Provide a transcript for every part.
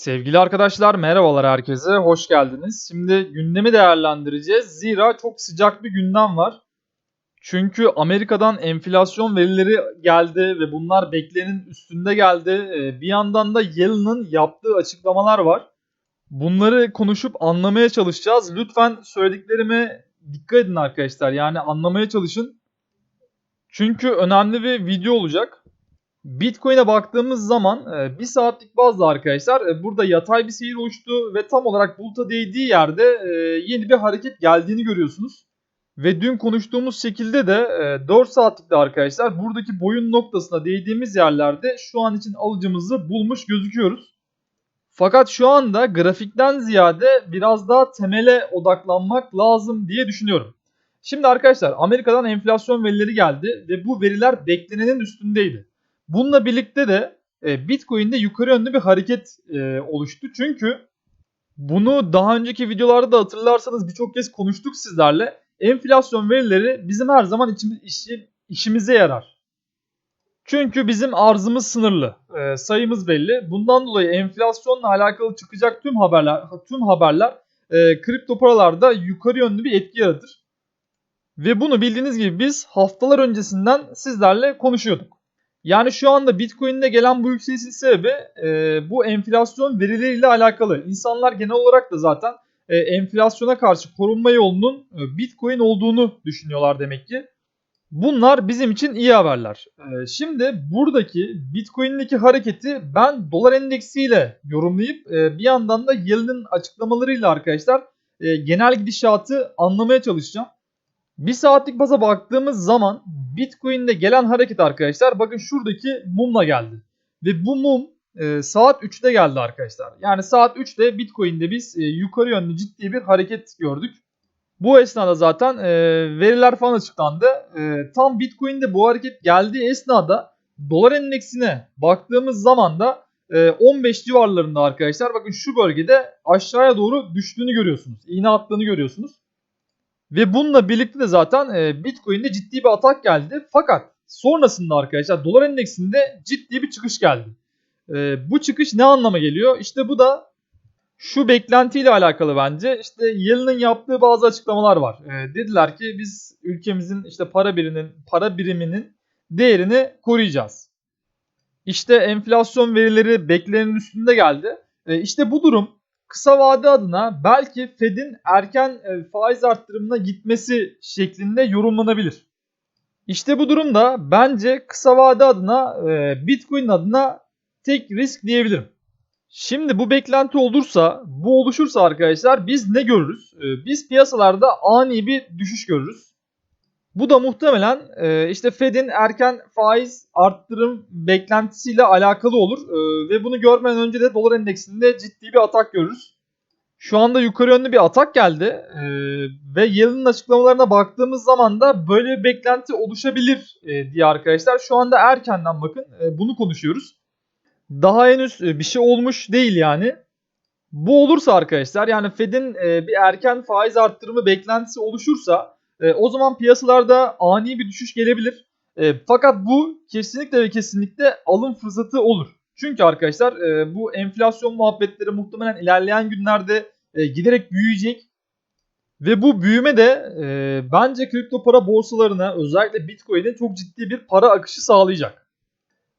Sevgili arkadaşlar merhabalar herkese, hoş geldiniz. Şimdi gündemi değerlendireceğiz. Zira çok sıcak bir gündem var. Çünkü Amerika'dan enflasyon verileri geldi ve bunlar beklenenin üstünde geldi. Ee, Bir yandan da Yellen'ın yaptığı açıklamalar var. Bunları konuşup anlamaya çalışacağız. Lütfen söylediklerime dikkat edin arkadaşlar. Yani anlamaya çalışın. Çünkü önemli bir video olacak. Bitcoin'e baktığımız zaman e, bir saatlik bazda arkadaşlar e, burada yatay bir seyir oluştu ve tam olarak buluta değdiği yerde e, yeni bir hareket geldiğini görüyorsunuz. Ve dün konuştuğumuz şekilde de e, 4 saatlikte arkadaşlar buradaki boyun noktasına değdiğimiz yerlerde şu an için alıcımızı bulmuş gözüküyoruz. Fakat şu anda grafikten ziyade biraz daha temele odaklanmak lazım diye düşünüyorum. Şimdi arkadaşlar Amerika'dan enflasyon verileri geldi ve bu veriler beklenenin üstündeydi. Bununla birlikte de e, Bitcoin'de yukarı yönlü bir hareket e, oluştu. Çünkü bunu daha önceki videolarda da hatırlarsanız birçok kez konuştuk sizlerle. Enflasyon verileri bizim her zaman içimiz, işi, işimize yarar. Çünkü bizim arzımız sınırlı, e, sayımız belli. Bundan dolayı enflasyonla alakalı çıkacak tüm haberler, tüm haberler e, kripto paralarda yukarı yönlü bir etki yaratır. Ve bunu bildiğiniz gibi biz haftalar öncesinden sizlerle konuşuyorduk. Yani şu anda Bitcoin'de gelen bu yükselişin sebebi e, bu enflasyon verileriyle alakalı. İnsanlar genel olarak da zaten e, enflasyona karşı korunma yolunun e, Bitcoin olduğunu düşünüyorlar demek ki. Bunlar bizim için iyi haberler. E, şimdi buradaki Bitcoin'deki hareketi ben dolar endeksiyle yorumlayıp e, bir yandan da Yellen'in açıklamalarıyla arkadaşlar e, genel gidişatı anlamaya çalışacağım. Bir saatlik baza baktığımız zaman Bitcoin'de gelen hareket arkadaşlar bakın şuradaki mumla geldi. Ve bu mum e, saat 3'te geldi arkadaşlar. Yani saat 3'te Bitcoin'de biz e, yukarı yönlü ciddi bir hareket gördük. Bu esnada zaten e, veriler falan açıklandı. E, tam Bitcoin'de bu hareket geldiği esnada dolar endeksine baktığımız zaman da e, 15 civarlarında arkadaşlar bakın şu bölgede aşağıya doğru düştüğünü görüyorsunuz. İğne attığını görüyorsunuz. Ve bununla birlikte de zaten e, Bitcoin'de ciddi bir atak geldi. Fakat sonrasında arkadaşlar dolar endeksinde ciddi bir çıkış geldi. E, bu çıkış ne anlama geliyor? İşte bu da şu beklentiyle alakalı bence. İşte Yellen'ın yaptığı bazı açıklamalar var. E, dediler ki biz ülkemizin işte para biriminin para biriminin değerini koruyacağız. İşte enflasyon verileri beklenenin üstünde geldi. E, işte bu durum kısa vade adına belki Fed'in erken e, faiz arttırımına gitmesi şeklinde yorumlanabilir. İşte bu durumda bence kısa vade adına e, Bitcoin adına tek risk diyebilirim. Şimdi bu beklenti olursa, bu oluşursa arkadaşlar biz ne görürüz? E, biz piyasalarda ani bir düşüş görürüz. Bu da muhtemelen işte Fed'in erken faiz arttırım beklentisiyle alakalı olur. Ve bunu görmeden önce de dolar endeksinde ciddi bir atak görürüz. Şu anda yukarı yönlü bir atak geldi. Ve Yellen'in açıklamalarına baktığımız zaman da böyle bir beklenti oluşabilir diye arkadaşlar. Şu anda erkenden bakın bunu konuşuyoruz. Daha henüz bir şey olmuş değil yani. Bu olursa arkadaşlar yani Fed'in bir erken faiz arttırımı beklentisi oluşursa e, o zaman piyasalarda ani bir düşüş gelebilir. E, fakat bu kesinlikle ve kesinlikle alım fırsatı olur. Çünkü arkadaşlar e, bu enflasyon muhabbetleri muhtemelen ilerleyen günlerde e, giderek büyüyecek. Ve bu büyüme de e, bence kripto para borsalarına özellikle Bitcoin'e çok ciddi bir para akışı sağlayacak.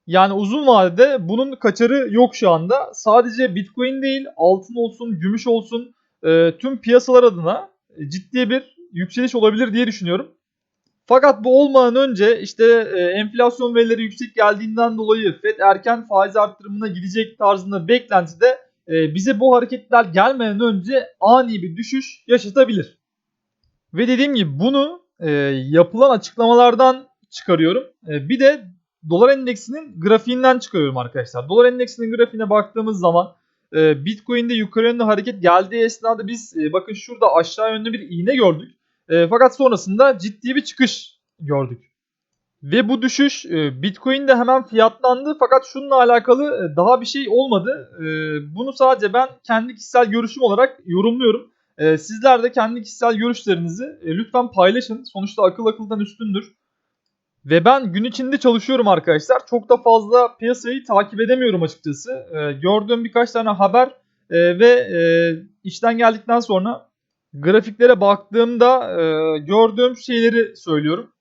Yani uzun vadede bunun kaçarı yok şu anda. Sadece Bitcoin değil altın olsun, gümüş olsun e, tüm piyasalar adına ciddi bir yükseliş olabilir diye düşünüyorum. Fakat bu olmadan önce işte e, enflasyon verileri yüksek geldiğinden dolayı Fed erken faiz arttırımına gidecek tarzında beklentide e, bize bu hareketler gelmeden önce ani bir düşüş yaşatabilir. Ve dediğim gibi bunu e, yapılan açıklamalardan çıkarıyorum. Bir de dolar endeksinin grafiğinden çıkarıyorum arkadaşlar. Dolar endeksinin grafiğine baktığımız zaman Bitcoin'de yukarı yönlü hareket geldiği esnada biz bakın şurada aşağı yönlü bir iğne gördük. E, fakat sonrasında ciddi bir çıkış gördük. Ve bu düşüş e, Bitcoin'de hemen fiyatlandı fakat şununla alakalı e, daha bir şey olmadı. E, bunu sadece ben kendi kişisel görüşüm olarak yorumluyorum. E, sizler de kendi kişisel görüşlerinizi e, lütfen paylaşın. Sonuçta akıl akıldan üstündür. Ve ben gün içinde çalışıyorum arkadaşlar. Çok da fazla piyasayı takip edemiyorum açıkçası. Ee, gördüğüm birkaç tane haber e, ve e, işten geldikten sonra grafiklere baktığımda e, gördüğüm şeyleri söylüyorum.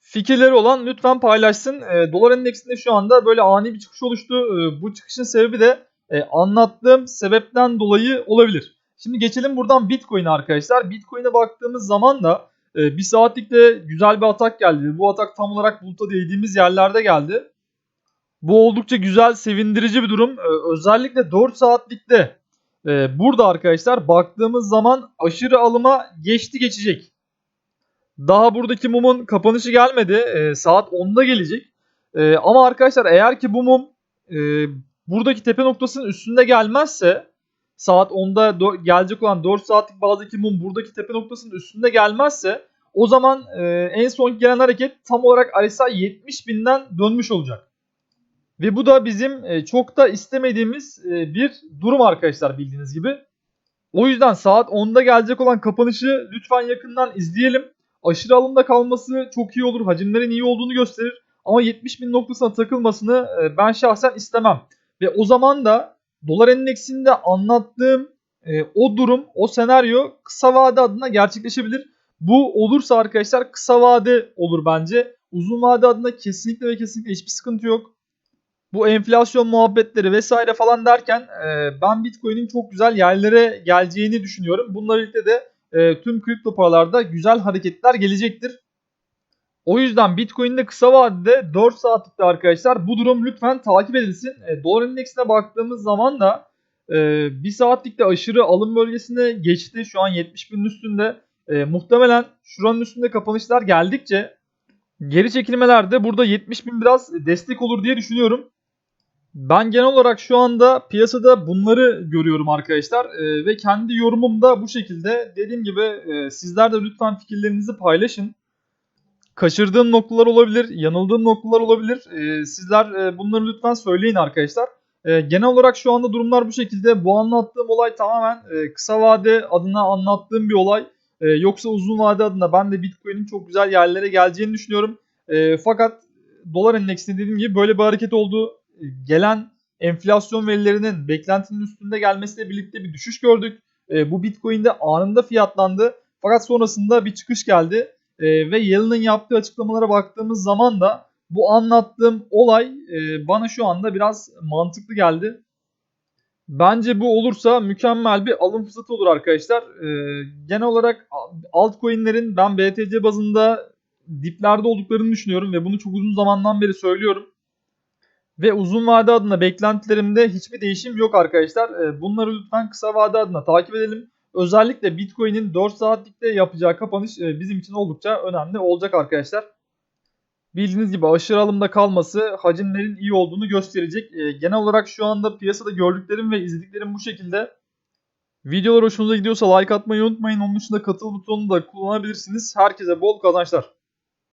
Fikirleri olan lütfen paylaşsın. E, dolar endeksinde şu anda böyle ani bir çıkış oluştu. E, bu çıkışın sebebi de e, anlattığım sebepten dolayı olabilir. Şimdi geçelim buradan Bitcoin'e arkadaşlar. Bitcoin'e baktığımız zaman da e, bir saatlikte güzel bir atak geldi. Bu atak tam olarak buluta değdiğimiz yerlerde geldi. Bu oldukça güzel, sevindirici bir durum. E, özellikle 4 saatlikte e, burada arkadaşlar baktığımız zaman aşırı alıma geçti geçecek. Daha buradaki mumun kapanışı gelmedi. E, saat 10'da gelecek. E, ama arkadaşlar eğer ki bu mum e, buradaki tepe noktasının üstünde gelmezse saat 10'da do- gelecek olan 4 saatlik bazdaki mum buradaki tepe noktasının üstünde gelmezse o zaman e, en son gelen hareket tam olarak RSI 70 binden dönmüş olacak. Ve bu da bizim e, çok da istemediğimiz e, bir durum arkadaşlar bildiğiniz gibi. O yüzden saat 10'da gelecek olan kapanışı lütfen yakından izleyelim. Aşırı alımda kalması çok iyi olur. Hacimlerin iyi olduğunu gösterir. Ama 70 bin noktasına takılmasını e, ben şahsen istemem. Ve o zaman da dolar endeksinde anlattığım o durum, o senaryo kısa vade adına gerçekleşebilir. Bu olursa arkadaşlar kısa vade olur bence. Uzun vade adına kesinlikle ve kesinlikle hiçbir sıkıntı yok. Bu enflasyon muhabbetleri vesaire falan derken e, ben Bitcoin'in çok güzel yerlere geleceğini düşünüyorum. Bununla birlikte de e, tüm kripto paralarda güzel hareketler gelecektir. O yüzden Bitcoin'de kısa vadede 4 saatlikte arkadaşlar bu durum lütfen takip edilsin. E, dolar endeksine baktığımız zaman da e, 1 saatlikte aşırı alım bölgesine geçti. Şu an 70 binin üstünde. E, muhtemelen şuranın üstünde kapanışlar geldikçe geri çekilmelerde burada 70 bin biraz destek olur diye düşünüyorum. Ben genel olarak şu anda piyasada bunları görüyorum arkadaşlar E, ve kendi yorumum da bu şekilde. Dediğim gibi e, sizler de lütfen fikirlerinizi paylaşın. Kaçırdığım noktalar olabilir, yanıldığım noktalar olabilir. E, sizler e, bunları lütfen söyleyin arkadaşlar. E, genel olarak şu anda durumlar bu şekilde. Bu anlattığım olay tamamen e, kısa vade adına anlattığım bir olay. E, yoksa uzun vade adına ben de Bitcoin'in çok güzel yerlere geleceğini düşünüyorum. E, fakat dolar endeksinde dediğim gibi böyle bir hareket oldu. Gelen enflasyon verilerinin beklentinin üstünde gelmesiyle birlikte bir düşüş gördük. E, bu Bitcoin'de anında fiyatlandı. Fakat sonrasında bir çıkış geldi. E, ve Yellen'ın yaptığı açıklamalara baktığımız zaman da bu anlattığım olay e, bana şu anda biraz mantıklı geldi. Bence bu olursa mükemmel bir alım fırsatı olur arkadaşlar. E, genel olarak altcoin'lerin ben BTC bazında diplerde olduklarını düşünüyorum ve bunu çok uzun zamandan beri söylüyorum. Ve uzun vade adına beklentilerimde hiçbir değişim yok arkadaşlar. E, bunları lütfen kısa vade adına takip edelim. Özellikle Bitcoin'in 4 saatlikte yapacağı kapanış e, bizim için oldukça önemli olacak arkadaşlar. Bildiğiniz gibi aşırı alımda kalması hacimlerin iyi olduğunu gösterecek. E, genel olarak şu anda piyasada gördüklerim ve izlediklerim bu şekilde. Videolar hoşunuza gidiyorsa like atmayı unutmayın. Onun dışında katıl butonunu da kullanabilirsiniz. Herkese bol kazançlar.